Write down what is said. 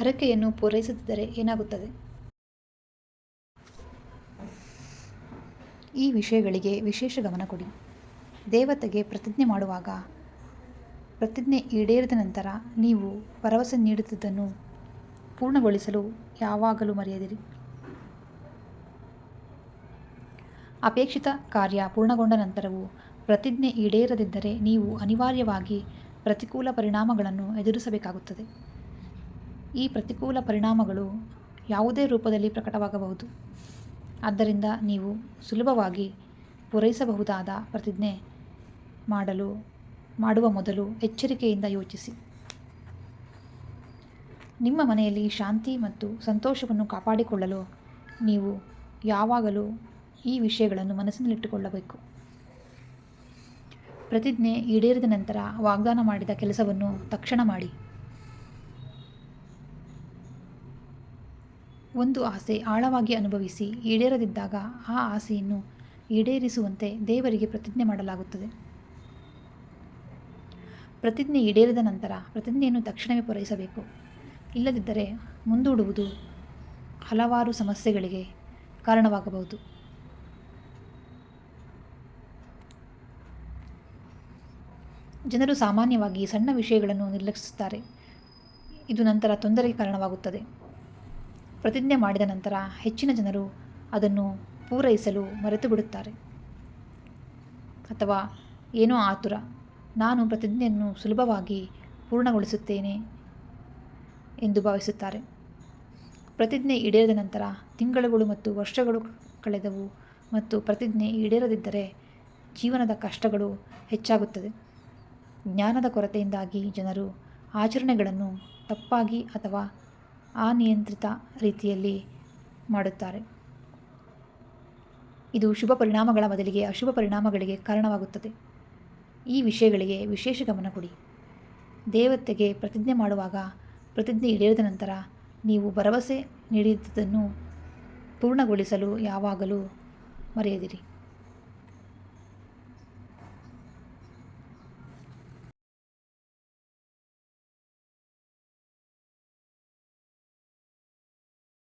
ಹರಕೆಯನ್ನು ಪೂರೈಸುತ್ತಿದ್ದರೆ ಏನಾಗುತ್ತದೆ? ಈ ವಿಷಯಗಳಿಗೆ ವಿಶೇಷ ಗಮನ ಕೊಡಿ. ದೇವತೆಗೆ ಪ್ರತಿಜ್ಞೆ ಮಾಡುವಾಗ, ಪ್ರತಿಜ್ಞೆ ಈಡೇರಿದ ನಂತರ ನೀವು ಭರವಸೆ ನೀಡುತ್ತಿದ್ದನ್ನು ಪೂರ್ಣಗೊಳಿಸಲು ಯಾವಾಗಲೂ ಮರೆಯದಿರಿ. ಅಪೇಕ್ಷಿತ ಕಾರ್ಯ ಪೂರ್ಣಗೊಂಡ ನಂತರವೂ ಪ್ರತಿಜ್ಞೆ ಈಡೇರದಿದ್ದರೆ ನೀವು ಅನಿವಾರ್ಯವಾಗಿ ಪ್ರತಿಕೂಲ ಪರಿಣಾಮಗಳನ್ನು ಎದುರಿಸಬೇಕಾಗುತ್ತದೆ. ಈ ಪ್ರತಿಕೂಲ ಪರಿಣಾಮಗಳು ಯಾವುದೇ ರೂಪದಲ್ಲಿ ಪ್ರಕಟವಾಗಬಹುದು. ಆದ್ದರಿಂದ ನೀವು ಸುಲಭವಾಗಿ ಪೂರೈಸಬಹುದಾದ ಪ್ರತಿಜ್ಞೆ ಮಾಡಲು, ಮಾಡುವ ಮೊದಲು ಎಚ್ಚರಿಕೆಯಿಂದ ಯೋಚಿಸಿ. ನಿಮ್ಮ ಮನೆಯಲ್ಲಿ ಶಾಂತಿ ಮತ್ತು ಸಂತೋಷವನ್ನು ಕಾಪಾಡಿಕೊಳ್ಳಲು ನೀವು ಯಾವಾಗಲೂ ಈ ವಿಷಯಗಳನ್ನು ಮನಸ್ಸಿನಲ್ಲಿಟ್ಟುಕೊಳ್ಳಬೇಕು. ಪ್ರತಿಜ್ಞೆ ಈಡೇರಿದ ನಂತರ ವಾಗ್ದಾನ ಮಾಡಿದ ಕೆಲಸವನ್ನು ತಕ್ಷಣ ಮಾಡಿ. ಒಂದು ಆಸೆ ಆಳವಾಗಿ ಅನುಭವಿಸಿ ಈಡೇರದಿದ್ದಾಗ ಆ ಆಸೆಯನ್ನು ಈಡೇರಿಸುವಂತೆ ದೇವರಿಗೆ ಪ್ರತಿಜ್ಞೆ ಮಾಡಲಾಗುತ್ತದೆ. ಪ್ರತಿಜ್ಞೆ ಈಡೇರಿದ ನಂತರ ಪ್ರತಿಜ್ಞೆಯನ್ನು ತಕ್ಷಣವೇ ಪೂರೈಸಬೇಕು. ಇಲ್ಲದಿದ್ದರೆ ಮುಂದೂಡುವುದು ಹಲವಾರು ಸಮಸ್ಯೆಗಳಿಗೆ ಕಾರಣವಾಗಬಹುದು. ಜನರು ಸಾಮಾನ್ಯವಾಗಿ ಸಣ್ಣ ವಿಷಯಗಳನ್ನು ನಿರ್ಲಕ್ಷಿಸುತ್ತಾರೆ. ಇದು ನಂತರ ತೊಂದರೆಗೆ ಕಾರಣವಾಗುತ್ತದೆ. ಪ್ರತಿಜ್ಞೆ ಮಾಡಿದ ನಂತರ ಹೆಚ್ಚಿನ ಜನರು ಅದನ್ನು ಪೂರೈಸಲು ಮರೆತು ಬಿಡುತ್ತಾರೆ ಅಥವಾ, ಏನೋ ಆತುರ, ನಾನು ಪ್ರತಿಜ್ಞೆಯನ್ನು ಸುಲಭವಾಗಿ ಪೂರ್ಣಗೊಳಿಸುತ್ತೇನೆ ಎಂದು ಭಾವಿಸುತ್ತಾರೆ. ಪ್ರತಿಜ್ಞೆ ಈಡೇರಿದ ನಂತರ ತಿಂಗಳುಗಳು ಮತ್ತು ವರ್ಷಗಳು ಕಳೆದವು ಮತ್ತು ಪ್ರತಿಜ್ಞೆ ಈಡೇರದಿದ್ದರೆ ಜೀವನದ ಕಷ್ಟಗಳು ಹೆಚ್ಚಾಗುತ್ತದೆ. ಜ್ಞಾನದ ಕೊರತೆಯಿಂದಾಗಿ ಜನರು ಆಚರಣೆಗಳನ್ನು ತಪ್ಪಾಗಿ ಅಥವಾ ಅನಿಯಂತ್ರಿತ ರೀತಿಯಲ್ಲಿ ಮಾಡುತ್ತಾರೆ. ಇದು ಶುಭ ಪರಿಣಾಮಗಳ ಬದಲಿಗೆ ಅಶುಭ ಪರಿಣಾಮಗಳಿಗೆ ಕಾರಣವಾಗುತ್ತದೆ. ಈ ವಿಷಯಗಳಿಗೆ ವಿಶೇಷ ಗಮನ ಕೊಡಿ. ದೇವತೆಗೆ ಪ್ರತಿಜ್ಞೆ ಮಾಡುವಾಗ ಪ್ರತಿಜ್ಞೆ ಈಡೇರಿದ ನಂತರ ನೀವು ಭರವಸೆ ನೀಡಿದ್ದನ್ನು ಪೂರ್ಣಗೊಳಿಸಲು ಯಾವಾಗಲೂ ಮರೆಯದಿರಿ.